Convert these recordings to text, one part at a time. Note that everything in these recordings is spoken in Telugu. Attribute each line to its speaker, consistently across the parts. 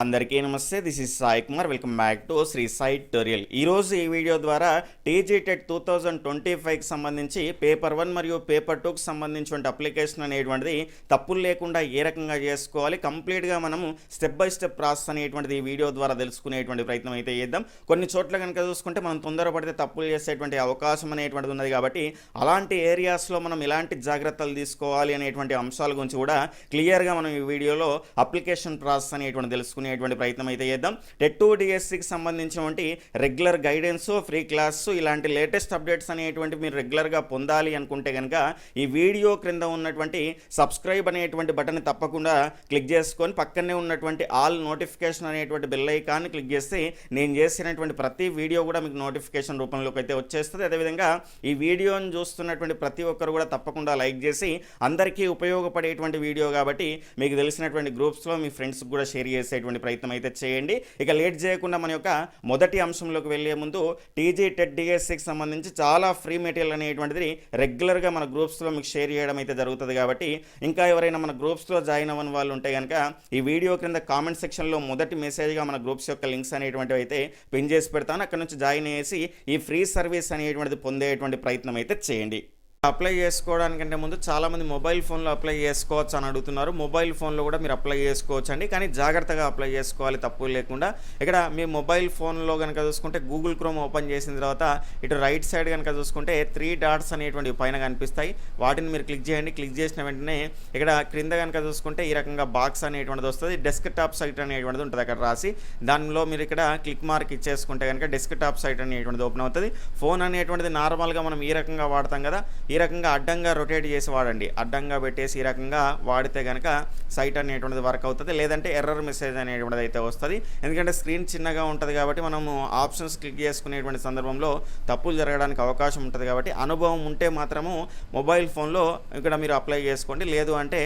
Speaker 1: అందరికీ నమస్తే this is Sai Kumar. Welcome back to Sri Sai tutorial ఈరోజు ఈ వీడియో ద్వారా టీజీటెట్ టూ థౌజండ్ ట్వంటీ ఫైవ్కి సంబంధించి పేపర్ వన్ మరియు పేపర్ టూకి సంబంధించిన అప్లికేషన్ అనేటువంటిది తప్పులు లేకుండా ఏ రకంగా చేసుకోవాలి కంప్లీట్గా మనము స్టెప్ బై స్టెప్ ప్రాసెస్ అనేటువంటిది ఈ వీడియో ద్వారా తెలుసుకునేటువంటి ప్రయత్నం అయితే చేద్దాం. కొన్ని చోట్ల కనుక చూసుకుంటే మనం తొందరపడితే తప్పులు చేసేటువంటి అవకాశం అనేటువంటిది ఉన్నది కాబట్టి అలాంటి ఏరియాస్లో మనం ఎలాంటి జాగ్రత్తలు తీసుకోవాలి అనేటువంటి అంశాల గురించి కూడా క్లియర్గా మనం ఈ వీడియోలో అప్లికేషన్ ప్రాసెస్ అనేటువంటి తెలుసుకునే తెలుసుకునేటువంటి ప్రయత్నం అయితే చేద్దాం. టెట్ టూ డిఎస్సికి సంబంధించినటువంటి రెగ్యులర్ గైడెన్స్ ఫ్రీ క్లాస్ ఇలాంటి లేటెస్ట్ అప్డేట్స్ అనేటువంటి మీరు రెగ్యులర్గా పొందాలి అనుకుంటే కనుక ఈ వీడియో క్రింద ఉన్నటువంటి సబ్స్క్రైబ్ అనేటువంటి బటన్ తప్పకుండా క్లిక్ చేసుకొని పక్కనే ఉన్నటువంటి ఆల్ నోటిఫికేషన్ అనేటువంటి బెల్ ఐకాన్ని క్లిక్ చేస్తే నేను చేసినటువంటి ప్రతి వీడియో కూడా మీకు నోటిఫికేషన్ రూపంలోకి అయితే వచ్చేస్తుంది. అదేవిధంగా ఈ వీడియోని చూస్తున్నటువంటి ప్రతి ఒక్కరు కూడా తప్పకుండా లైక్ చేసి అందరికీ ఉపయోగపడేటువంటి వీడియో కాబట్టి మీకు తెలిసినటువంటి గ్రూప్స్లో మీ ఫ్రెండ్స్కి కూడా షేర్ చేసేటువంటి ప్రయత్నం అయితే చేయండి. ఇక లేట్ చేయకుండా మన యొక్క మొదటి అంశంలోకి వెళ్ళే ముందు టీజీ టెట్ డిఎస్సికి సంబంధించి చాలా ఫ్రీ మెటీరియల్ అనేటువంటిది రెగ్యులర్గా మన గ్రూప్స్లో మీకు షేర్ చేయడం అయితే జరుగుతుంది కాబట్టి ఇంకా ఎవరైనా మన గ్రూప్స్లో జాయిన్ అవ్వని వాళ్ళు ఉంటే కనుక ఈ వీడియో క్రింద కామెంట్ సెక్షన్లో మొదటి మెసేజ్గా మన గ్రూప్స్ యొక్క లింక్స్ అనేటువంటివి అయితే పిన్ చేసి పెడతాను. అక్కడ నుంచి జాయిన్ చేసి ఈ ఫ్రీ సర్వీస్ అనేటువంటిది పొందేటువంటి ప్రయత్నం అయితే చేయండి. అప్లై చేసుకోవడానికంటే ముందు చాలామంది మొబైల్ ఫోన్లో అప్లై చేసుకోవచ్చు అని అడుగుతున్నారు. మొబైల్ ఫోన్లో కూడా మీరు అప్లై చేసుకోవచ్చు అండి కానీ జాగ్రత్తగా అప్లై చేసుకోవాలి తప్పు లేకుండా. ఇక్కడ మీ మొబైల్ ఫోన్లో కనుక చూసుకుంటే గూగుల్ క్రోమ్ ఓపెన్ చేసిన తర్వాత ఇటు రైట్ సైడ్ కనుక చూసుకుంటే త్రీ డాట్స్ అనేటువంటి పైన కనిపిస్తాయి. వాటిని మీరు క్లిక్ చేయండి. క్లిక్ చేసిన వెంటనే ఇక్కడ క్రింద కనుక చూసుకుంటే ఈ రకంగా బాక్స్ అనేటువంటిది వస్తుంది. డెస్క్ టాప్ సైట్ అనేటువంటిది ఉంటుంది అక్కడ రాసి. దానిలో మీరు ఇక్కడ క్లిక్ మార్క్ ఇచ్చేసుకుంటే కనుక డెస్క్ టాప్ సైట్ అనేటువంటిది ఓపెన్ అవుతుంది. ఫోన్ అనేటువంటిది నార్మల్గా మనం ఈ రకంగా వాడతాం కదా. ఈ రకంగా అడ్డంగా రొటేట్ చేసి వాడండి. అడ్డంగా పెట్టేసి ఈ రకంగా వాడితే కనుక సైట్ అనేటువంటిది వర్క్ అవుతుంది. లేదంటే ఎర్రర్ మెసేజ్ అనేటువంటిది అయితే వస్తుంది. ఎందుకంటే స్క్రీన్ చిన్నగా ఉంటుంది కాబట్టి మనము ఆప్షన్స్ క్లిక్ చేసుకునేటువంటి సందర్భంలో తప్పులు జరగడానికి అవకాశం ఉంటుంది కాబట్టి అనుభవం ఉంటే మాత్రము మొబైల్ ఫోన్లో ఇక్కడ మీరు అప్లై చేసుకోండి. లేదు అంటే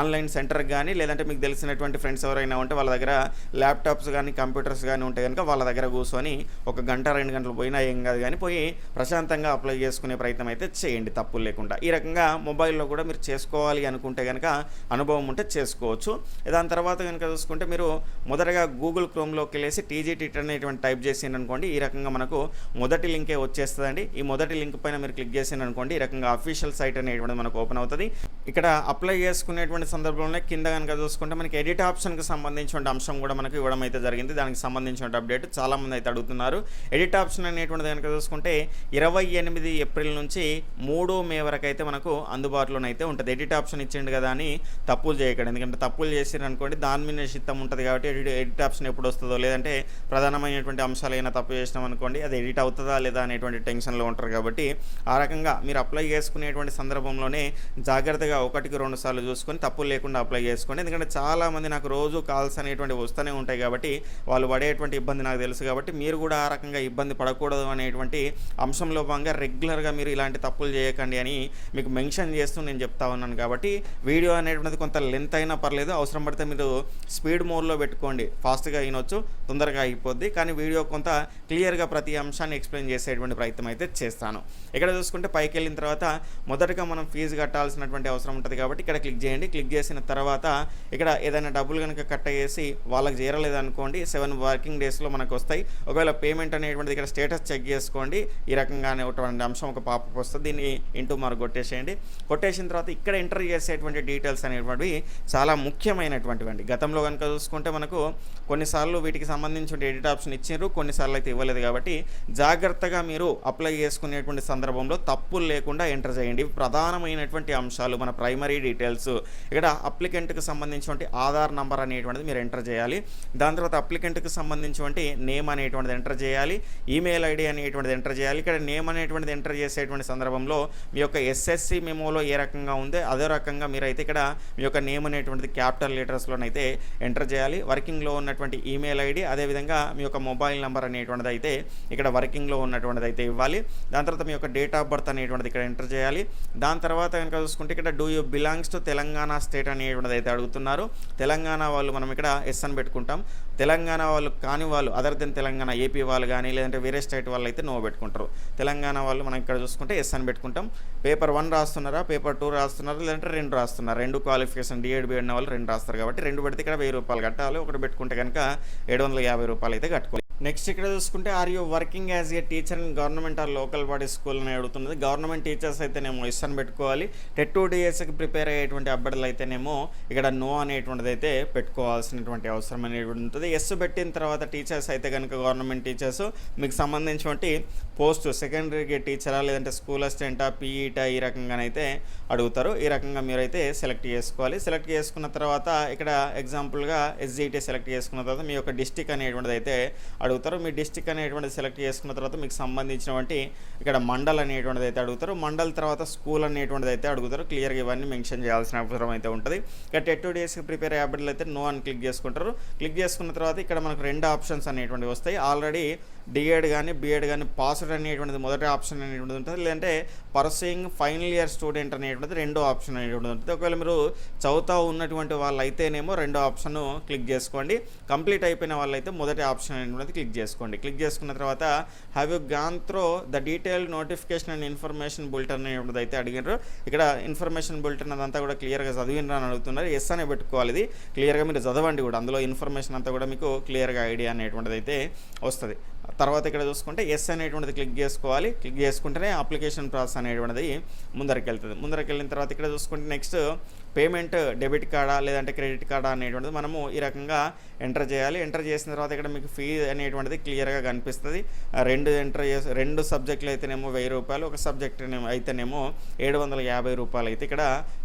Speaker 1: ఆన్లైన్ సెంటర్కి కానీ లేదంటే మీకు తెలిసినటువంటి ఫ్రెండ్స్ ఎవరైనా ఉంటే వాళ్ళ దగ్గర ల్యాప్టాప్స్ కానీ కంప్యూటర్స్ కానీ ఉంటే కనుక వాళ్ళ దగ్గర కూర్చొని ఒక గంట రెండు గంటలు పోయినా ఏం కాదు కానీ పోయి ప్రశాంతంగా అప్లై చేసుకునే ప్రయత్నం అయితే చేయండి తప్పులు లేకుండా. ఈ రకంగా మొబైల్లో కూడా మీరు చేసుకోవాలి అనుకుంటే కనుక అనుభవం ఉంటే చేసుకోవచ్చు. దాని తర్వాత కనుక చూసుకుంటే మీరు మొదటగా గూగుల్ క్రోమ్లోకి వెళ్ళేసి టీజీటీట్ అనేటువంటి టైప్ చేసిండు అనుకోండి ఈ రకంగా మనకు మొదటి లింకే వచ్చేస్తుందండి. ఈ మొదటి లింక్ పైన మీరు క్లిక్ చేసిండు అనుకోండి ఈ రకంగా అఫీషియల్ సైట్ అనేటువంటిది మనకు ఓపెన్ అవుతుంది. ఇక్కడ అప్లై చేసుకునేటువంటి సందర్భంలో కింద కనుక చూసుకుంటే మనకి ఎడిట్ ఆప్షన్కి సంబంధించిన అంశం కూడా మనకు ఇవ్వడం అయితే జరిగింది. దానికి సంబంధించిన అప్డేట్ చాలామంది అయితే అడుగుతున్నారు. ఎడిట్ ఆప్షన్ అనేటువంటిది కనుక చూసుకుంటే ఇరవై ఎనిమిది ఏప్రిల్ నుంచి మూడు మే వరకు అయితే మనకు అందుబాటులోనైతే ఉంటుంది. ఎడిట్ ఆప్షన్ ఇచ్చిండు కదా అని తప్పులు చేయకండి. ఎందుకంటే తప్పులు చేసిరనుకోండి దాని మీద నిషిద్ధం ఉంటుంది కాబట్టి ఎడిట్ ఎడిట్ ఆప్షన్ ఎప్పుడు వస్తుందో లేదంటే ప్రధానమైనటువంటి అంశాలు అయినా తప్పు చేసినాం అనుకోండి అది ఎడిట్ అవుతుందా లేదా అనేటువంటి టెన్షన్లో ఉంటారు కాబట్టి ఆ రకంగా మీరు అప్లై చేసుకునేటువంటి సందర్భంలోనే జాగ్రత్తగా ఒకటికి రెండు సార్లు చూసుకొని తప్పులు లేకుండా అప్లై చేసుకోండి ఎందుకంటే చాలామంది నాకు రోజు కాల్స్ అనేటువంటి వస్తూనే ఉంటాయి కాబట్టి వాళ్ళు పడేటువంటి ఇబ్బంది నాకు తెలుసు కాబట్టి మీరు కూడా ఆ రకంగా ఇబ్బంది పడకూడదు అనేటువంటి అంశంలో భాగంగా రెగ్యులర్గా మీరు ఇలాంటి తప్పులు చేయకండి అని మీకు మెన్షన్ చేస్తూ నేను చెప్తా ఉన్నాను కాబట్టి వీడియో అనేటువంటిది కొంత లెంత్ అయినా పర్లేదు అవసరం పడితే మీరు స్పీడ్ మోడ్లో పెట్టుకోండి. ఫాస్ట్గా అయినొచ్చు తొందరగా అయిపోద్ది కానీ వీడియో కొంత క్లియర్గా ప్రతి అంశాన్ని ఎక్స్ప్లెయిన్ చేసేటువంటి ప్రయత్నం అయితే చేస్తాను. ఇక్కడ చూసుకుంటే పైకి వెళ్ళిన తర్వాత మొదటగా మనం ఫీజు కట్టాల్సినటువంటి అవసరం ఉంటుంది కాబట్టి ఇక్కడ క్లిక్ చేయండి. క్లిక్ చేసిన తర్వాత ఇక్కడ ఏదైనా డబ్బులు కనుక కట్ అయ్యేసి వాళ్ళకి చేరలేదు అనుకోండి సెవెన్ వర్కింగ్ డేస్లో మనకు వస్తాయి. ఒకవేళ పేమెంట్ అనేటువంటిది ఇక్కడ స్టేటస్ చెక్ చేసుకోండి. ఈ రకంగానే ఒకటి అంశం ఒక పాపకు వస్తుంది. దీన్ని ఇంటూ మార్క్ కొట్టేసేయండి. కొట్టేసిన తర్వాత ఇక్కడ ఎంటర్ చేసేటువంటి డీటెయిల్స్ అనేటువంటివి చాలా ముఖ్యమైనటువంటివి గతంలో కనుక చూసుకుంటే మనకు కొన్నిసార్లు వీటికి సంబంధించిన ఎడిట్ ఆప్షన్ ఇచ్చారు కొన్నిసార్లు అయితే ఇవ్వలేదు కాబట్టి జాగ్రత్తగా మీరు అప్లై చేసుకునేటువంటి సందర్భంలో తప్పులు లేకుండా ఎంటర్ చేయండి. ప్రధానమైనటువంటి అంశాలు మన ప్రైమరీ డీటెయిల్స్. ఇక్కడ అప్లికెంట్కి సంబంధించినటువంటి ఆధార్ నంబర్ అనేటువంటిది మీరు ఎంటర్ చేయాలి. దాని తర్వాత అప్లికెంట్కి సంబంధించినటువంటి నేమ్ అనేటువంటిది ఎంటర్ చేయాలి. ఈమెయిల్ ఐడి అనేటువంటిది ఎంటర్ చేయాలి. ఇక్కడ నేమ్ అనేటువంటిది ఎంటర్ చేసేటువంటి సందర్భంలో మీ యొక్క ఎస్ఎస్సి మెమోలో ఏ రకంగా ఉందో అదే రకంగా మీరైతే ఇక్కడ మీ యొక్క నేమ్ అనేటువంటిది క్యాపిటల్ లెటర్స్లోనైతే ఎంటర్ చేయాలి. వర్కింగ్లో ఉన్నటువంటి ఈమెయిల్ ఐడి అదేవిధంగా మీ యొక్క మొబైల్ నెంబర్ అనేటువంటిది అయితే ఇక్కడ వర్కింగ్లో ఉన్నటువంటిది అయితే ఇవ్వాలి. దాని తర్వాత మీ యొక్క డేట్ ఆఫ్ బర్త్ అనేటువంటిది ఇక్కడ ఎంటర్ చేయాలి. దాని తర్వాత కనుక చూసుకుంటే ఇక్కడ do you belongs to Telangana state అనేటువంటిది అయితే అడుగుతున్నారు. తెలంగాణ వాళ్ళు మనం ఇక్కడ ఎస్ అని పెట్టుకుంటాం. తెలంగాణ వాళ్ళు కాని వాళ్ళు అదర్ దెన్ తెలంగాణ ఏపీ వాళ్ళు కానీ లేదంటే వేరే స్టేట్ వాళ్ళు అయితే నో పెట్టుకుంటారు. తెలంగాణ వాళ్ళు మనం ఇక్కడ చూసుకుంటే ఎస్ అని పెట్టుకుంటాం. పేపర్ వన్ రాస్తున్నారా పేపర్ టూ రాస్తున్నారా లేదంటే రెండు రాస్తున్నారు? రెండు క్వాలిఫికేషన్ డిఎడ్ బిఎడ్ వాళ్ళు రెండు రాస్తారు కాబట్టి రెండు పెడితే ఇక్కడ వెయ్యి రూపాయలు కట్టాలి. ఒకటి పెట్టుకుంటే కనుక ఏడు వందల యాభై రూపాయలు అయితే కట్టుకోవాలి. నెక్స్ట్ ఇక్కడ చూసుకుంటే are you working as a teacher in government or local body school అని అడుగుతున్నది. గవర్నమెంట్ టీచర్స్ అయితేనేమో ఎస్ అని పెట్టుకోవాలి టెట్ టూ డిఎస్కి ప్రిపేర్ అయ్యేటువంటి అభ్యర్థులు అయితేనేమో ఇక్కడ నో అనేటువంటిది అయితే పెట్టుకోవాల్సినటువంటి అవసరం అనేది ఉంటుంది. ఎస్ పెట్టిన తర్వాత టీచర్స్ అయితే కనుక గవర్నమెంట్ టీచర్స్ మీకు సంబంధించినటువంటి పోస్ట్ సెకండరీ టీచరా లేదంటే స్కూల్ అసిస్టెంటా పీఈటా ఈ రకంగానైతే అడుగుతారు. ఈ రకంగా మీరైతే సెలెక్ట్ చేసుకోవాలి. సెలెక్ట్ చేసుకున్న తర్వాత ఇక్కడ ఎగ్జాంపుల్గా ఎస్జీటీ సెలెక్ట్ చేసుకున్న తర్వాత మీ యొక్క డిస్టిక్ అనేటువంటిది అయితే అడుగుతారు. మీ డిస్టిక్ అనేటువంటిది సెలెక్ట్ చేసుకున్న తర్వాత మీకు సంబంధించినటువంటి ఇక్కడ మండల్ అనేటువంటిది అయితే అడుగుతారు. మండల్ తర్వాత స్కూల్ అనేటువంటిది అయితే అడుగుతారు. క్లియర్గా ఇవన్నీ మెన్షన్ చేయాల్సిన అవసరం అయితే ఉంటుంది. ఇక టెట్ టూ డేస్కి ప్రిపేర్ అయ్యే అభ్యర్థులు అయితే నో అని క్లిక్ చేసుకుంటారు. క్లిక్ చేసుకున్న తర్వాత ఇక్కడ మనకు రెండు ఆప్షన్స్ అనేటువంటివి వస్తాయి. ఆల్రెడీ డిఎడ్ కానీ బిఎడ్ కానీ పాస్డ్ అనేటువంటిది మొదటి ఆప్షన్ అనేటువంటిది ఉంటుంది. లేదంటే పర్సయింగ్ ఫైనల్ ఇయర్ స్టూడెంట్ అనేటువంటిది రెండో ఆప్షన్ అనేటువంటిది ఉంటుంది. ఒకవేళ మీరు చదువుతా ఉన్నటువంటి వాళ్ళు అయితేనేమో రెండో ఆప్షన్ క్లిక్ చేసుకోండి. కంప్లీట్ అయిపోయిన వాళ్ళైతే మొదటి ఆప్షన్ అనేటువంటిది క్లిక్ చేసుకోండి. క్లిక్ చేసుకున్న తర్వాత have you gone through the detail notification and information bulletin అనేటువంటిది అయితే అడిగినారు. ఇక్కడ ఇన్ఫర్మేషన్ బులెటిన్ అదంతా కూడా క్లియర్గా చదివినరా అని అడుగుతున్నారు. ఎస్ అనే పెట్టుకోవాలి ఇది. క్లియర్గా మీరు చదవండి కూడా. అందులో ఇన్ఫర్మేషన్ అంతా కూడా మీకు క్లియర్గా ఐడియా అనేటువంటిది అయితే వస్తుంది. తర్వాత ఇక్కడ చూసుకుంటే ఎస్ అనేటువంటిది క్లిక్ చేసుకోవాలి. క్లిక్ చేసుకుంటేనే అప్లికేషన్ ప్రాసెస్ అనేటువంటిది ముందరికి వెళ్తుంది ముందరికి వెళ్ళిన తర్వాత ఇక్కడ చూసుకుంటే నెక్స్ట్ పేమెంట్ డెబిట్ కార్డా లేదంటే క్రెడిట్ కార్డా అనేటువంటిది మనము ఈ రకంగా ఎంటర్ చేయాలి. ఎంటర్ చేసిన తర్వాత ఇక్కడ మీకు ఫీ అనేటువంటిది క్లియర్గా కనిపిస్తుంది. రెండు ఎంటర్ చేసి రెండు సబ్జెక్టులు అయితేనేమో వెయ్యి రూపాయలు ఒక సబ్జెక్ట్ అయితేనేమో ఏడు వందల యాభై రూపాయలు అయితే ఇక్కడ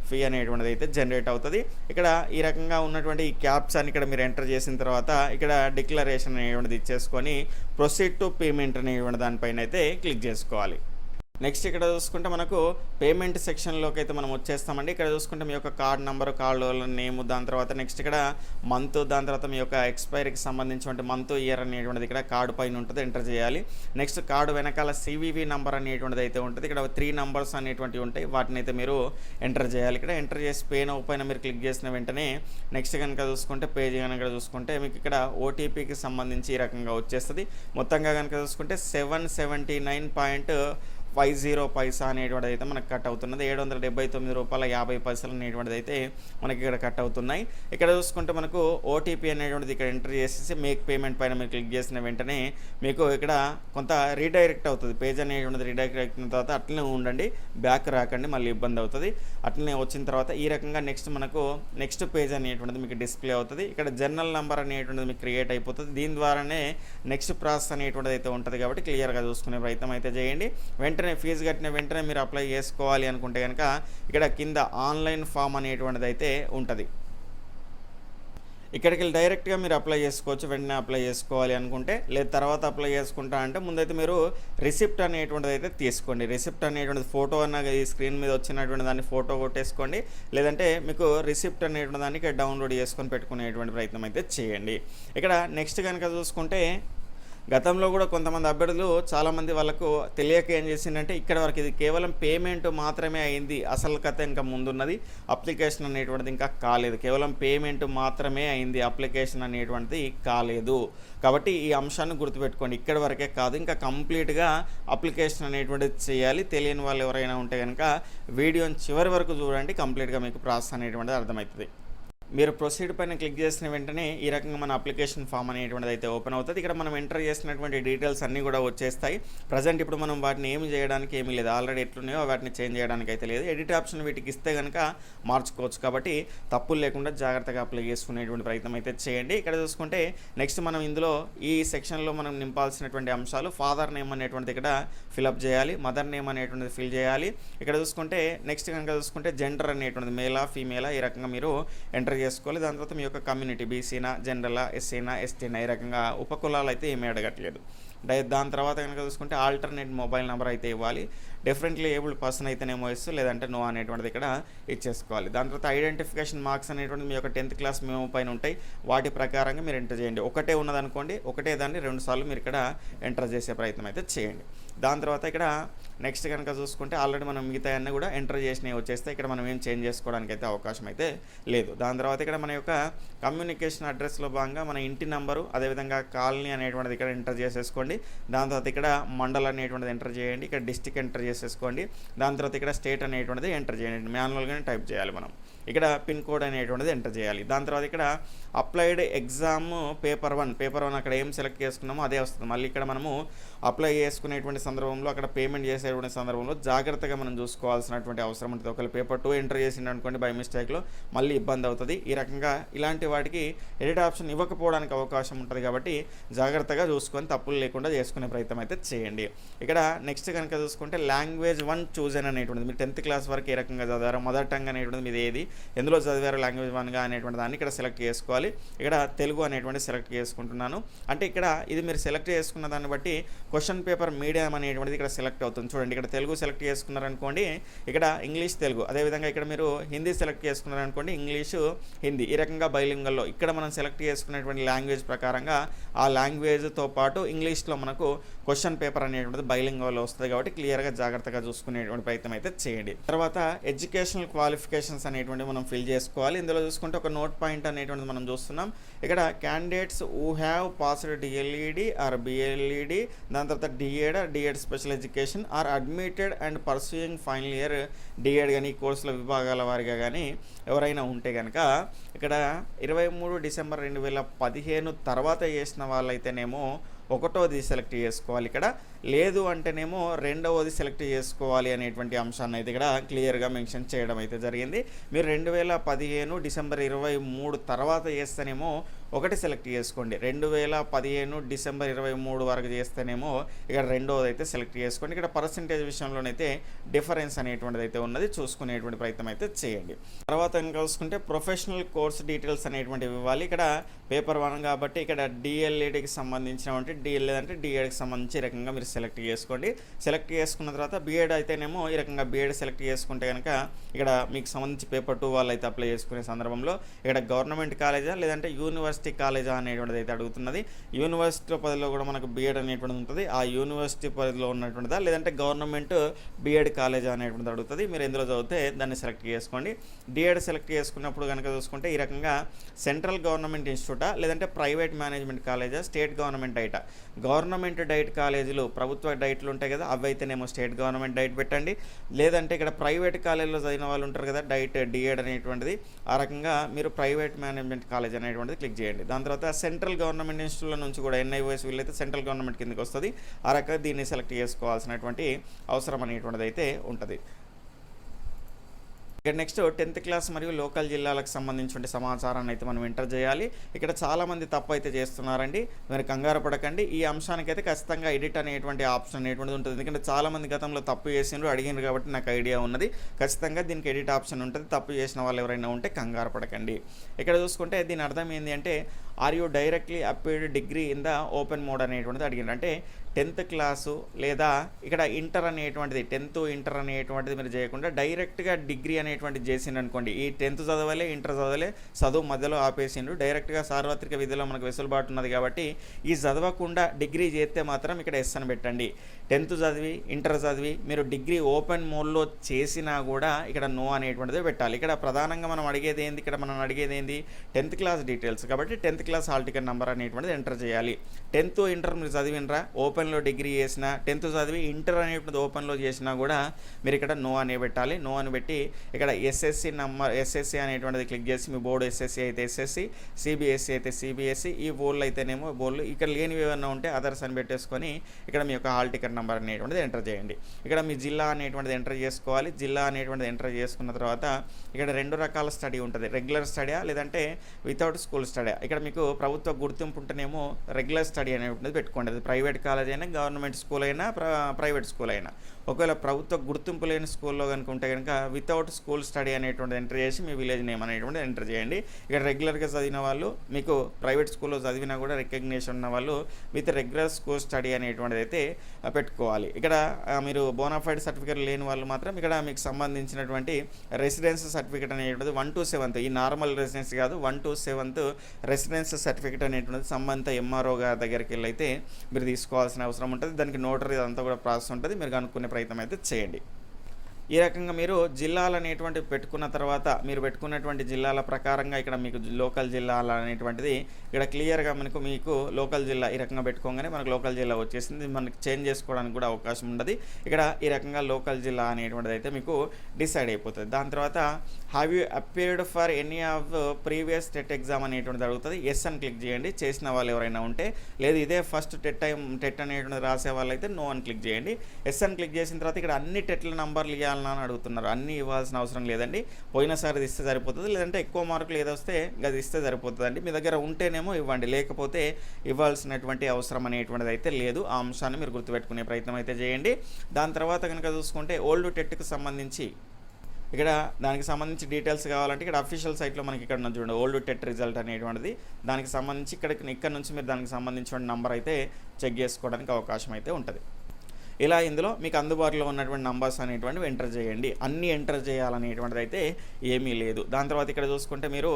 Speaker 1: ఫీ అనేటువంటిది అయితే జనరేట్ అవుతుంది. ఇక్కడ ఈ రకంగా ఉన్నటువంటి ఈ క్యాప్స్ అని ఇక్కడ మీరు ఎంటర్ చేసిన తర్వాత ఇక్కడ డిక్లరేషన్ అనేటువంటిది ఇచ్చేసుకొని ప్రొసీడ్ టు పేమెంట్ అనేటువంటి దానిపైన అయితే క్లిక్ చేసుకోవాలి. నెక్స్ట్ ఇక్కడ చూసుకుంటే మనకు పేమెంట్ సెక్షన్లోకి అయితే మనం వచ్చేస్తామండి. ఇక్కడ చూసుకుంటే మీ యొక్క కార్డ్ నెంబర్ కార్డు నేమ్ దాని తర్వాత నెక్స్ట్ ఇక్కడ మంత్ దాని తర్వాత మీ యొక్క ఎక్స్పైరీకి సంబంధించినటువంటి మంత్ ఇయర్ అనేటువంటిది ఇక్కడ కార్డు పైన ఉంటుంది ఎంటర్ చేయాలి. నెక్స్ట్ కార్డు వెనకాల సివివి నెంబర్ అనేటువంటిది అయితే ఉంటుంది. ఇక్కడ త్రీ నెంబర్స్ అనేటువంటివి ఉంటాయి వాటిని అయితే మీరు ఎంటర్ చేయాలి. ఇక్కడ ఎంటర్ చేసి పే నౌ పైన మీరు క్లిక్ చేసిన వెంటనే నెక్స్ట్ కనుక చూసుకుంటే పేజ్ కనుక చూసుకుంటే మీకు ఇక్కడ ఓటీపీకి సంబంధించి ఈ రకంగా వచ్చేస్తుంది. మొత్తంగా కనుక చూసుకుంటే seven seventy nine point five zero paisa అనేటువంటిది అయితే మనకు కట్ అవుతున్నది. ఏడు వందల డెబ్బై తొమ్మిది రూపాయల యాభై పైసలు అనేటువంటిది అయితే మనకి ఇక్కడ కట్ అవుతున్నాయి. ఇక్కడ చూసుకుంటే మనకు ఓటీపీ అనేటువంటిది ఇక్కడ ఎంటర్ చేసేసి మేక్ పేమెంట్ పైన మీరు క్లిక్ చేసిన వెంటనే మీకు ఇక్కడ కొంత రీడైరెక్ట్ అవుతుంది. పేజ్ అనేటువంటిది రీడైరెక్ట్ అయిన తర్వాత అట్లనే ఉండండి. బ్యాక్ రాకండి మళ్ళీ ఇబ్బంది అవుతుంది. అట్లనే వచ్చిన తర్వాత ఈ రకంగా నెక్స్ట్ మనకు నెక్స్ట్ పేజ్ అనేటువంటిది మీకు డిస్ప్లే అవుతుంది. ఇక్కడ జర్నల్ నెంబర్ అనేటువంటిది మీకు క్రియేట్ అయిపోతుంది. దీని ద్వారానే నెక్స్ట్ ప్రాసెస్ అనేటువంటిది అయితే ఉంటుంది కాబట్టి క్లియర్గా చూసుకునే ప్రయత్నం అయితే చేయండి. వెంటనే ఫీజు కట్టిన వెంటనే మీరు అప్లై చేసుకోవాలి అనుకుంటే కనుక ఇక్కడ కింద ఆన్లైన్ ఫామ్ అనేటువంటిది అయితే ఉంటుంది. ఇక్కడికి వెళ్ళి డైరెక్ట్గా మీరు అప్లై చేసుకోవచ్చు వెంటనే అప్లై చేసుకోవాలి అనుకుంటే లేదు తర్వాత అప్లై చేసుకుంటా అంటే ముందైతే మీరు రిసిప్ట్ అనేటువంటిది అయితే తీసుకోండి. రిసిప్ట్ అనేటువంటిది ఫోటో అన్న ఈ స్క్రీన్ మీద వచ్చినటువంటి దాన్ని ఫోటో కొట్టేసుకోండి లేదంటే మీకు రిసిప్ట్ అనేటువంటి దాన్ని డౌన్లోడ్ చేసుకొని పెట్టుకునేటువంటి ప్రయత్నం అయితే చేయండి. ఇక్కడ నెక్స్ట్ కనుక చూసుకుంటే గతంలో కూడా కొంతమంది అభ్యర్థులు చాలామంది వాళ్ళకు తెలియక ఏం చేసిందంటే ఇక్కడ వరకు ఇది కేవలం పేమెంట్ మాత్రమే అయింది అసలు కథ ఇంకా ముందున్నది అప్లికేషన్ అనేటువంటిది ఇంకా కాలేదు. కేవలం పేమెంట్ మాత్రమే అయింది అప్లికేషన్ అనేటువంటిది కాలేదు. కాబట్టి ఈ అంశాన్ని గుర్తుపెట్టుకోండి ఇక్కడ వరకే కాదు ఇంకా కంప్లీట్గా అప్లికేషన్ అనేటువంటిది చేయాలి. తెలియని వాళ్ళు ఎవరైనా ఉంటే కనుక వీడియోని చివరి వరకు చూడండి కంప్లీట్గా మీకు ప్రాసెస్ అనేటువంటిది అర్థమవుతుంది. మీరు ప్రొసీడ్ పైన క్లిక్ చేసిన వెంటనే ఈ రకంగా మన అప్లికేషన్ ఫామ్ అనేటువంటిది అయితే ఓపెన్ అవుతుంది. ఇక్కడ మనం ఎంటర్ చేసినటువంటి డీటెయిల్స్ అన్నీ కూడా వచ్చేస్తాయి. ప్రజెంట్ ఇప్పుడు మనం వాటిని ఏమి చేయడానికి ఏమీ లేదు. ఆల్రెడీ ఎట్లున్నాయో వాటిని చేంజ్ చేయడానికి అయితే లేదు. ఎడిట్ ఆప్షన్ వీటికి ఇస్తే కనుక మార్చుకోవచ్చు. కాబట్టి తప్పులు లేకుండా జాగ్రత్తగా అప్లై చేసుకునేటువంటి ప్రయత్నం అయితే చేయండి. ఇక్కడ చూసుకుంటే నెక్స్ట్ మనం ఇందులో ఈ సెక్షన్లో మనం నింపాల్సినటువంటి అంశాలు ఫాదర్ నేమ్ అనేటువంటిది ఇక్కడ ఫిలప్ చేయాలి మదర్ నేమ్ అనేటువంటిది ఫిల్ చేయాలి. ఇక్కడ చూసుకుంటే నెక్స్ట్ కనుక చూసుకుంటే జెండర్ అనేటువంటిది మేలా ఫీమేలా ఈ రకంగా మీరు ఎంటర్ చేసుకోవాలి. దాని తర్వాత మీ యొక్క కమ్యూనిటీ బీసీనా జనరలా ఎస్సీనా ఎస్టీనా ఈ రకంగా ఉపకులాలు అయితే ఏమీ అడగట్లేదు. డై దాని తర్వాత కనుక చూసుకుంటే ఆల్టర్నేట్ మొబైల్ నెంబర్ అయితే ఇవ్వాలి. డిఫరెంట్లీ ఏబుల్డ్ పర్సన్ అయితేనేమో ఇస్తూ లేదంటే నో అనేటువంటిది ఇక్కడ ఇచ్చేసుకోవాలి. దాని తర్వాత ఐడెంటిఫికేషన్ మార్క్స్ అనేటువంటిది మీ యొక్క టెన్త్ క్లాస్ మేము పైన ఉంటాయి. వాటి ప్రకారంగా మీరు ఎంటర్ చేయండి. ఒకటే ఉన్నదనుకోండి ఒకటే దాన్ని రెండు సార్లు మీరు ఇక్కడ ఎంటర్ చేసే ప్రయత్నం అయితే చేయండి. దాని తర్వాత ఇక్కడ నెక్స్ట్ కనుక చూసుకుంటే ఆల్రెడీ మనం మిగతా అన్నీ కూడా ఎంటర్ చేసినవి వచ్చేస్తే ఇక్కడ మనం ఏం చేంజ్ చేసుకోవడానికి అయితే అవకాశం అయితే లేదు. దాని తర్వాత ఇక్కడ మన యొక్క కమ్యూనికేషన్ అడ్రస్లో భాగంగా మన ఇంటి నంబరు అదేవిధంగా కాలనీ అనేటువంటిది ఇక్కడ ఎంటర్ చేసేసుకోండి. దాని తర్వాత ఇక్కడ మండల్ అనేటువంటిది ఎంటర్ చేయండి. ఇక్కడ డిస్టిక్ ఎంటర్ చేసేసుకోండి. దాని తర్వాత ఇక్కడ స్టేట్ అనేటువంటిది ఎంటర్ చేయండి. మాన్యువల్గానే టైప్ చేయాలి మనం. ఇక్కడ పిన్ కోడ్ అనేటువంటిది ఎంటర్ చేయాలి. దాని తర్వాత ఇక్కడ applied exam paper one paper one అక్కడ ఏం సెలెక్ట్ చేసుకున్నామో అదే వస్తుంది. మళ్ళీ ఇక్కడ మనము అప్లై చేసుకునేటువంటి సందర్భంలో అక్కడ పేమెంట్ చేసేటువంటి సందర్భంలో జాగ్రత్తగా మనం చూసుకోవాల్సినటువంటి అవసరం ఉంటుంది. ఒకవేళ పేపర్ టూ ఎంటర్ చేసిండు అనుకోండి బై మిస్టేక్లో మళ్ళీ ఇబ్బంది అవుతుంది. ఈ రకంగా ఇలాంటి వాటికి ఎడిట్ ఆప్షన్ ఇవ్వకపోవడానికి అవకాశం ఉంటుంది కాబట్టి జాగ్రత్తగా చూసుకొని తప్పులు లేకుండా చేసుకునే ప్రయత్నం అయితే చేయండి. ఇక్కడ నెక్స్ట్ కనుక చూసుకుంటే లాంగ్వేజ్ వన్ చూజన్ అనేటువంటిది. మీరు టెన్త్ క్లాస్ వరకు ఏ రకంగా చదివారు మదర్ టంగ్ అనేటువంటిది మీది ఏది? ఎందులో చదివారు లాంగ్వేజ్ వన్గా అనేటువంటి దాన్ని ఇక్కడ సెలెక్ట్ చేసుకోవాలి. ఇక్కడ తెలుగు అనేటువంటి సెలెక్ట్ చేసుకుంటున్నాను. అంటే ఇక్కడ ఇది మీరు సెలెక్ట్ చేసుకున్న దాన్ని బట్టి క్వశ్చన్ పేపర్ మీడియం అనేటువంటిది ఇక్కడ సెలెక్ట్ అవుతుంది. చూడండి ఇక్కడ తెలుగు సెలెక్ట్ చేసుకున్నారనుకోండి ఇక్కడ ఇంగ్లీష్ తెలుగు. అదేవిధంగా ఇక్కడ మీరు హిందీ సెలెక్ట్ చేసుకున్నారనుకోండి ఇంగ్లీషు హిందీ. ఈ రకంగా బైలింగల్లో ఇక్కడ మనం సెలెక్ట్ చేసుకునేటువంటి లాంగ్వేజ్ ప్రకారంగా ఆ లాంగ్వేజ్తో పాటు ఇంగ్లీష్లో మనకు క్వశ్చన్ పేపర్ అనేటువంటిది బైలింగల్లో వస్తుంది కాబట్టి క్లియర్గా జాగ్రత్తగా చూసుకునేటువంటి ప్రయత్నం అయితే చేయండి. తర్వాత ఎడ్యుకేషనల్ క్వాలిఫికేషన్స్ అనేటువంటి మనం ఫిల్ చేసుకోవాలి. ఇందులో చూసుకుంటే ఒక నోట్ పాయింట్ అనేటువంటిది మనం చూస్తున్నాం. ఇక్కడ candidates who have passed DElEd or BElEd దాని తర్వాత DEd DEd special education or admitted and pursuing final year DEd కానీ కోర్సుల విభాగాల వారిగా కానీ ఎవరైనా ఉంటే కనుక ఇక్కడ ఇరవై మూడు డిసెంబర్ రెండు వేల పదిహేను తర్వాత చేసిన వాళ్ళైతేనేమో ఒకటోది సెలెక్ట్ చేసుకోవాలి ఇక్కడ. లేదు అంటేనేమో రెండవది సెలెక్ట్ చేసుకోవాలి అనేటువంటి అంశాన్ని అయితే ఇక్కడ క్లియర్గా మెన్షన్ చేయడం అయితే జరిగింది. మీరు రెండు వేల పదిహేను డిసెంబర్ ఇరవై మూడు తర్వాత చేస్తేనేమో ఒకటి సెలెక్ట్ చేసుకోండి. రెండు వేల పదిహేను డిసెంబర్ ఇరవై మూడు వరకు చేస్తేనేమో ఇక్కడ రెండోది అయితే సెలెక్ట్ చేసుకోండి. ఇక్కడ పర్సంటేజ్ విషయంలోనైతే డిఫరెన్స్ అనేటువంటిది అయితే ఉన్నది. చూసుకునేటువంటి ప్రయత్నం అయితే చేయండి. తర్వాత ఇంకా చూసుకుంటే ప్రొఫెషనల్ కోర్స్ డీటెయిల్స్ అనేటువంటివి ఇవ్వాలి. ఇక్కడ పేపర్ వన్ కాబట్టి ఇక్కడ డిఎల్ఏడికి సంబంధించినటువంటి డిఎల్ఏ అంటే డిఎడ్కి సంబంధించి ఈ రకంగా మీరు సెలెక్ట్ చేసుకోండి. సెలెక్ట్ చేసుకున్న తర్వాత బీఎడ్ అయితేనేమో ఈ రకంగా బీఎడ్ సెలెక్ట్ చేసుకుంటే కనుక ఇక్కడ మీకు సంబంధించి పేపర్ టూ వాళ్ళు అయితే అప్లై చేసుకునే సందర్భంలో ఇక్కడ గవర్నమెంట్ కాలేజా లేదంటే యూనివర్సిటీ కాలేజా అనేటువంటిది అయితే అడుగుతున్నది. యూనివర్సిటీ పరిధిలో కూడా మనకు బీఎడ్ అనేటువంటిది ఉంటుంది. ఆ యూనివర్సిటీ పరిధిలో ఉన్నటువంటిదా? లేదంటే గవర్నమెంట్ బీఎడ్ కాలేజా అనేటువంటిది అడుగుతుంది. మీరు ఎందులో చదివితే దాన్ని సెలెక్ట్ చేసుకోండి. డిఎడ్ సెలెక్ట్ చేసుకున్నప్పుడు కనుక చూసుకుంటే ఈ రకంగా సెంట్రల్ గవర్నమెంట్ ఇన్స్టిట్యూటా? లేదంటే ప్రైవేట్ మేనేజ్మెంట్ కాలేజా? స్టేట్ గవర్నమెంట్ డైటా? గవర్నమెంట్ డైట్ కాలేజీలు ప్రభుత్వ డైట్లు ఉంటాయి కదా అవి అయితేనేమో స్టేట్ గవర్నమెంట్ డైట్ పెట్టండి. లేదంటే ఇక్కడ ప్రైవేట్ కాలేజీలో చదివిన వాళ్ళు ఉంటారు కదా డైట్ డిఎడ్ అనేటువంటిది. ఆ రకంగా మీరు ప్రైవేట్ మేనేజ్మెంట్ కాలేజ్ అనేటువంటిది క్లిక్ చేయండి. దాని తర్వాత సెంట్రల్ గవర్నమెంట్ ఇన్స్టిట్యూట్ల నుంచి కూడా ఎన్ఐఓఎస్ వీళ్ళైతే సెంట్రల్ గవర్నమెంట్ కిందకి వస్తుంది. ఆ రకంగా దీన్ని సెలెక్ట్ చేసుకోవాల్సినటువంటి అవసరం అనేటువంటిది అయితే ఉంటుంది. ఇక నెక్స్ట్ టెన్త్ క్లాస్ మరియు లోకల్ జిల్లాలకు సంబంధించిన సమాచారాన్ని అయితే మనం ఎంటర్ చేయాలి. ఇక్కడ చాలామంది తప్పు అయితే చేస్తున్నారండి. మరి కంగారు పడకండి. ఈ అంశానికి అయితే ఖచ్చితంగా ఎడిట్ అనేటువంటి ఆప్షన్ అనేటువంటిది ఉంటుంది. ఎందుకంటే చాలామంది గతంలో తప్పు చేసిండ్రు అడిగినారు కాబట్టి నాకు ఐడియా ఉన్నది. ఖచ్చితంగా దీనికి ఎడిట్ ఆప్షన్ ఉంటుంది. తప్పు చేసిన వాళ్ళు ఎవరైనా ఉంటే కంగారు పడకండి. ఇక్కడ చూసుకుంటే దీని అర్థం ఏంటి అంటే are you directly appeared degree in the open mode అనేటువంటిది అడిగిండ్రు. అంటే టెన్త్ క్లాసు లేదా ఇక్కడ ఇంటర్ అనేటువంటిది టెన్త్ ఇంటర్ అనేటువంటిది మీరు చేయకుండా డైరెక్ట్గా డిగ్రీ అనేటువంటిది చేసిండు అనుకోండి. ఈ టెన్త్ చదవలే ఇంటర్ చదవలే చదువు మధ్యలో ఆపేసిండు. డైరెక్ట్గా సార్వత్రిక విధిలో మనకు వెసులుబాటు ఉన్నది కాబట్టి ఈ చదవకుండా డిగ్రీ చేస్తే మాత్రం ఇక్కడ ఎస్ అని పెట్టండి. టెన్త్ చదివి ఇంటర్ చదివి మీరు డిగ్రీ ఓపెన్ మోడ్లో చేసినా కూడా ఇక్కడ నో అనేటువంటిది పెట్టాలి. ఇక్కడ ప్రధానంగా మనం అడిగేది ఏంది? ఇక్కడ మనం అడిగేది ఏంది? Tenth class details. కాబట్టి tenth class hall ticket number అనేటువంటిది ఎంటర్ చేయాలి. టెన్త్ ఇంటర్ మీరు చదివినరా ఓపెన్లో డిగ్రీ చేసిన టెన్త్ చదివి ఇంటర్ అనేటువంటిది ఓపెన్లో చేసినా కూడా మీరు ఇక్కడ నో అని పెట్టాలి. నో అని పెట్టి ఇక్కడ ఎస్ఎస్సి నంబర్ ఎస్ఎస్సి అనేటువంటిది క్లిక్ చేసి మీ బోర్డు ఎస్ఎస్సి అయితే ఎస్ఎస్సి సిబిఎస్సి అయితే సిబిఎస్సి ఈ బోర్డులు అయితేనేమో బోర్డులు ఇక్కడ లేనివి ఏమైనా ఉంటే అదర్స్ అని పెట్టేసుకొని ఇక్కడ మీ యొక్క హాల్ టికెట్ నెంబర్ అనేటువంటిది ఎంటర్ చేయండి. ఇక్కడ మీ జిల్లా అనేటువంటిది ఎంటర్ చేసుకోవాలి. జిల్లా అనేటువంటిది ఎంటర్ చేసుకున్న తర్వాత ఇక్కడ రెండు రకాల స్టడీ ఉంటుంది. రెగ్యులర్ స్టడీయా? లేదంటే వితౌట్ స్కూల్ స్టడీ ఇక్కడ మీకు మీకు ప్రభుత్వ గుర్తింపు ఉంటేనేమో రెగ్యులర్ స్టడీ అనేటువంటిది పెట్టుకోండి. అది ప్రైవేట్ కాలేజ్ అయినా గవర్నమెంట్ స్కూల్ అయినా ప్ర- ప్రైవేట్ స్కూల్ అయినా. ఒకవేళ ప్రభుత్వ గుర్తింపు లేని స్కూల్లో కనుక ఉంటే కనుక వితౌట్ స్కూల్ స్టడీ అనేటువంటిది ఎంటర్ చేసి మీ విలేజ్ నేమ్ అనేటువంటి ఎంటర్ చేయండి. ఇక్కడ రెగ్యులర్గా చదివిన వాళ్ళు మీకు ప్రైవేట్ స్కూల్లో చదివినా కూడా రికగ్నేషన్ ఉన్న వాళ్ళు విత్ రెగ్యులర్ స్కూల్ స్టడీ అనేటువంటిది అయితే పెట్టుకోవాలి. ఇక్కడ మీరు బోనాఫైడ్ సర్టిఫికేట్ లేని వాళ్ళు మాత్రం ఇక్కడ మీకు సంబంధించినటువంటి రెసిడెన్స్ సర్టిఫికేట్ అనేటువంటిది వన్ టు సెవెంత్ ఈ నార్మల్ రెసిడెన్స్ కాదు one to seventh residence certificate అనేటువంటిది సంబంధిత ఎంఆర్ఓ గారి దగ్గరికి వెళ్ళి అయితే మీరు తీసుకోవాల్సిన అవసరం ఉంటుంది. దానికి నోటరీ అంతా కూడా ప్రాసెస్ ఉంటుంది. మీరు కనుక్కునే ప్రయత్నం అయితే చేయండి. ఈ రకంగా మీరు జిల్లాలు అనేటువంటివి పెట్టుకున్న తర్వాత మీరు పెట్టుకున్నటువంటి జిల్లాల ప్రకారంగా ఇక్కడ మీకు లోకల్ జిల్లాల అనేటువంటిది ఇక్కడ క్లియర్గా మనకు మీకు లోకల్ జిల్లా ఈ రకంగా పెట్టుకోగానే మనకు లోకల్ జిల్లా వచ్చేసింది. మనకి చేంజ్ చేసుకోవడానికి కూడా అవకాశం ఉండదు. ఇక్కడ ఈ రకంగా లోకల్ జిల్లా అనేటువంటిది అయితే మీకు డిసైడ్ అయిపోతుంది. దాని తర్వాత have you appeared for any of previous TET exam అనేటువంటిది అడుగుతుంది. ఎస్ అని క్లిక్ చేయండి. చేసిన వాళ్ళు ఎవరైనా ఉంటే లేదు ఇదే ఫస్ట్ టెట్ టైం టెట్ అనేటువంటిది రాసే వాళ్ళు అయితే నో అని క్లిక్ చేయండి. ఎస్ అని క్లిక్ చేసిన తర్వాత ఇక్కడ అన్ని టెట్ల నంబర్లు ఇవ్వాలని అని అడుగుతున్నారు. అన్ని ఇవ్వాల్సిన అవసరం లేదండి. పోయినసారి ఇస్తే సరిపోతుంది. లేదంటే ఎక్కువ మార్కులు ఏదో వస్తే అది ఇస్తే సరిపోతుందండి. మీ దగ్గర ఉంటేనేమో ఇవ్వండి. లేకపోతే ఇవ్వాల్సినటువంటి అవసరం అనేటువంటిది అయితే లేదు. ఆ అంశాన్ని మీరు గుర్తుపెట్టుకునే ప్రయత్నం అయితే చేయండి. దాని తర్వాత కనుక చూసుకుంటే ఓల్డ్ టెట్కి సంబంధించి ఇక్కడ దానికి సంబంధించి డీటెయిల్స్ కావాలంటే ఇక్కడ అఫీషియల్ సైట్లో మనకి ఇక్కడ చూడండి ఓల్డ్ టెట్ రిజల్ట్ అనేటువంటిది. దానికి సంబంధించి ఇక్కడ ఇక్కడ నుంచి మీరు దానికి సంబంధించిన నంబర్ అయితే చెక్ చేసుకోవడానికి అవకాశం అయితే ఉంటుంది. ఇలా ఇందులో మీకు అందుబాటులో ఉన్నటువంటి నంబర్స్ అనేటువంటివి ఎంటర్ చేయండి. అన్నీ ఎంటర్ చేయాలనేటువంటిది అయితే ఏమీ లేదు. దాని తర్వాత ఇక్కడ చూసుకుంటే మీరు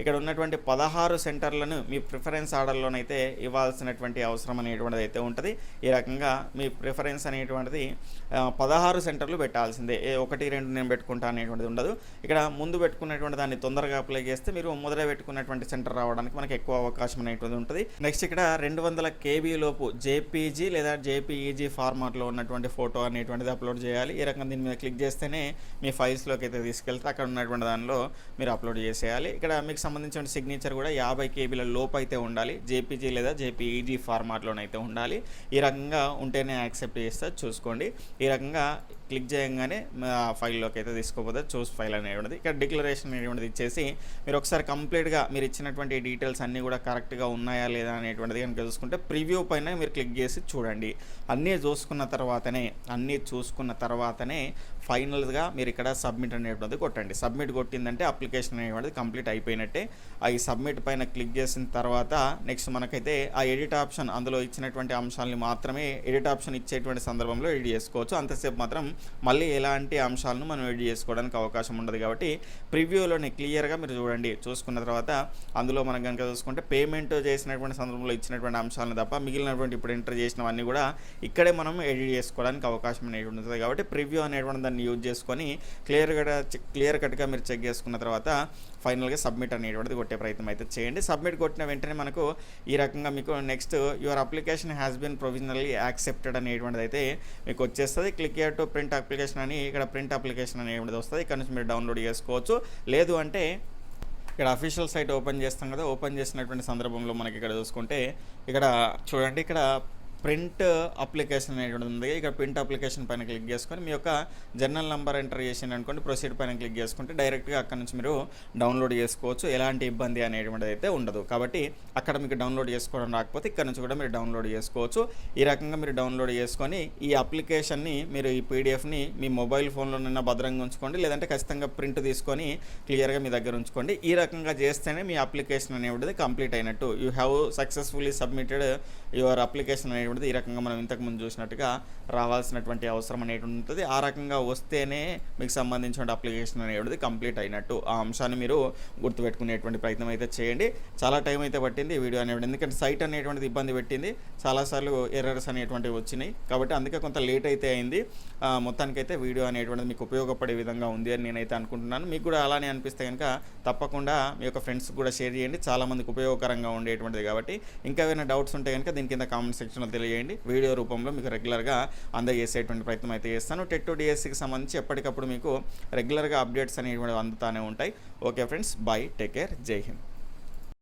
Speaker 1: ఇక్కడ ఉన్నటువంటి పదహారు సెంటర్లను మీ ప్రిఫరెన్స్ ఆర్డర్లోనైతే ఇవ్వాల్సినటువంటి అవసరం అనేటువంటిది అయితే ఉంటుంది. ఈ రకంగా మీ ప్రిఫరెన్స్ అనేటువంటిది పదహారు సెంటర్లు పెట్టాల్సిందే. ఏ ఒకటి రెండు నేను పెట్టుకుంటా అనేటువంటిది ఉండదు. ఇక్కడ ముందు పెట్టుకున్నటువంటి దాన్ని తొందరగా అప్లై చేస్తే మీరు మొదట పెట్టుకున్నటువంటి సెంటర్ రావడానికి మనకి ఎక్కువ అవకాశం అనేటువంటిది ఉంటుంది. నెక్స్ట్ ఇక్కడ రెండు వందల కేబీ లోపు జేపీజీ లేదా జేపీఈజీ ఫార్మాట్లో ఉన్నటువంటి ఫోటో అనేటువంటిది అప్లోడ్ చేయాలి. ఈ రకంగా దీని మీద క్లిక్ చేస్తేనే మీ ఫైల్స్లోకి అయితే తీసుకెళ్తే అక్కడ ఉన్నటువంటి దానిలో మీరు అప్లోడ్ చేసేయాలి. ఇక్కడ మీకు సంబంధించిన సిగ్నేచర్ కూడా యాభై కేబీల లోపు అయితే ఉండాలి. జేపీజీ లేదా జేపీఈజీ ఫార్మాట్లోనైతే ఉండాలి. ఈ రకంగా ఉంటేనే యాక్సెప్ట్ చేస్తే చూసుకోండి. ఈ రకంగా క్లిక్ చేయగానే ఫైల్లోకి అయితే తీసుకోపోతే చూస్ ఫైల్ అనేటువంటిది. ఇక్కడ డిక్లరేషన్ అనేటువంటిది ఇచ్చేసి మీరు ఒకసారి కంప్లీట్గా మీరు ఇచ్చినటువంటి డీటెయిల్స్ అన్నీ కూడా కరెక్ట్గా ఉన్నాయా లేదా అనేటువంటిది కనుక చూసుకుంటే ప్రివ్యూ పైన మీరు క్లిక్ చేసి చూడండి. అన్నీ చూసుకున్న తర్వాతనే అన్నీ చూసుకున్న తర్వాతనే ఫైనల్గా మీరు ఇక్కడ సబ్మిట్ అనేటువంటిది కొట్టండి. సబ్మిట్ కొట్టిందంటే అప్లికేషన్ అనేటువంటిది కంప్లీట్ అయిపోయినట్టే. ఆ ఈ సబ్మిట్ పైన క్లిక్ చేసిన తర్వాత నెక్స్ట్ మనకైతే ఆ ఎడిట్ ఆప్షన్ అందులో ఇచ్చినటువంటి అంశాలని మాత్రమే ఎడిట్ ఆప్షన్ ఇచ్చేటువంటి సందర్భంలో ఎడిట్ చేసుకోవచ్చు. అంతసేపు మాత్రం మళ్ళీ ఎలాంటి అంశాలను మనం ఎడిట్ చేసుకోవడానికి అవకాశం ఉండదు కాబట్టి ప్రివ్యూలోనే క్లియర్గా మీరు చూడండి. చూసుకున్న తర్వాత అందులో మనం కనుక చూసుకుంటే పేమెంట్ చేసినటువంటి సందర్భంలో ఇచ్చినటువంటి అంశాలను తప్ప మిగిలినటువంటి ఇప్పుడు ఎంటర్ చేసినవన్నీ కూడా ఇక్కడే మనం ఎడిట్ చేసుకోవడానికి అవకాశం అనేటువంటి ఉంటుంది కాబట్టి ప్రివ్యూ అనేటువంటి దాన్ని యూజ్ చేసుకొని క్లియర్గా క్లియర్ కట్గా మీరు చెక్ చేసుకున్న తర్వాత ఫైనల్గా సబ్మిట్ అనేటువంటిది కొట్టే ప్రయత్నం అయితే చేయండి. సబ్మిట్ కొట్టిన వెంటనే మనకు ఈ రకంగా మీకు next your application has been provisionally accepted అనేటువంటిది అయితే మీకు వచ్చేస్తుంది. క్లిక్ టు ప్రింట్ అప్లికేషన్ అని ఇక్కడ ప్రింట్ అప్లికేషన్ అనేటువంటిది వస్తుంది. ఇక్కడ నుంచి మీరు డౌన్లోడ్ చేసుకోవచ్చు. లేదు అంటే ఇక్కడ అఫీషియల్ సైట్ ఓపెన్ చేస్తాం కదా ఓపెన్ చేసినటువంటి సందర్భంలో మనకి ఇక్కడ చూసుకుంటే ఇక్కడ చూడండి ఇక్కడ ప్రింట్ అప్లికేషన్ అనేటువంటి ఉంది. ఇక్కడ ప్రింట్ అప్లికేషన్ పైన క్లిక్ చేసుకొని మీ యొక్క జర్నల్ నెంబర్ ఎంటర్ చేసింది అనుకోండి ప్రొసీడ్ పైన క్లిక్ చేసుకుంటే డైరెక్ట్గా అక్కడ నుంచి మీరు డౌన్లోడ్ చేసుకోవచ్చు. ఎలాంటి ఇబ్బంది అనేటువంటిది అయితే ఉండదు. కాబట్టి అక్కడ మీకు డౌన్లోడ్ చేసుకోవడం రాకపోతే ఇక్కడ నుంచి కూడా మీరు డౌన్లోడ్ చేసుకోవచ్చు. ఈ రకంగా మీరు డౌన్లోడ్ చేసుకొని ఈ అప్లికేషన్ని మీరు ఈ పీడిఎఫ్ని మీ మొబైల్ ఫోన్లోనైనా భద్రంగా ఉంచుకోండి. లేదంటే ఖచ్చితంగా ప్రింట్ తీసుకొని క్లియర్గా మీ దగ్గర ఉంచుకోండి. ఈ రకంగా చేస్తేనే మీ అప్లికేషన్ అనేటువంటిది కంప్లీట్ అయినట్టు. You have successfully submitted your application అనేటువంటిది ఈ రకంగా మనం ఇంతకుముందు చూసినట్టుగా రావాల్సినటువంటి అవసరం అనేటువంటి ఉంటుంది. ఆ రకంగా వస్తేనే మీకు సంబంధించిన అప్లికేషన్ అనేటువంటిది కంప్లీట్ అయినట్టు ఆ అంశాన్ని మీరు గుర్తుపెట్టుకునేటువంటి ప్రయత్నం అయితే చేయండి. చాలా టైం అయితే పట్టింది ఈ వీడియో అనేటువంటి ఎందుకంటే సైట్ అనేటువంటిది ఇబ్బంది పెట్టింది. చాలాసార్లు ఎర్రర్స్ అనేటువంటివి వచ్చినాయి. కాబట్టి అందుకే కొంత లేట్ అయితే అయింది. మొత్తానికైతే వీడియో అనేటువంటిది మీకు ఉపయోగపడే విధంగా ఉంది అని నేనైతే అనుకుంటున్నాను. మీకు కూడా అలానే అనిపిస్తే కనుక తప్పకుండా మీ యొక్క ఫ్రెండ్స్ కూడా షేర్ చేయండి. చాలామందికి ఉపయోగకరంగా ఉండేటువంటిది కాబట్టి. ఇంకా ఏమైనా డౌట్స్ ఉంటే కనుక దీని కింద కామెంట్ సెక్షన్లో తెలియజేయండి. వీడియో రూపంలో మీకు రెగ్యులర్గా అందజేసేటువంటి ప్రయత్నం అయితే చేస్తాను. టెట్ టు డిఎస్సికి సంబంధించి ఎప్పటికప్పుడు మీకు రెగ్యులర్గా అప్డేట్స్ అనేటువంటివి అందుతానే ఉంటాయి. Okay friends bye take care జై హింద్.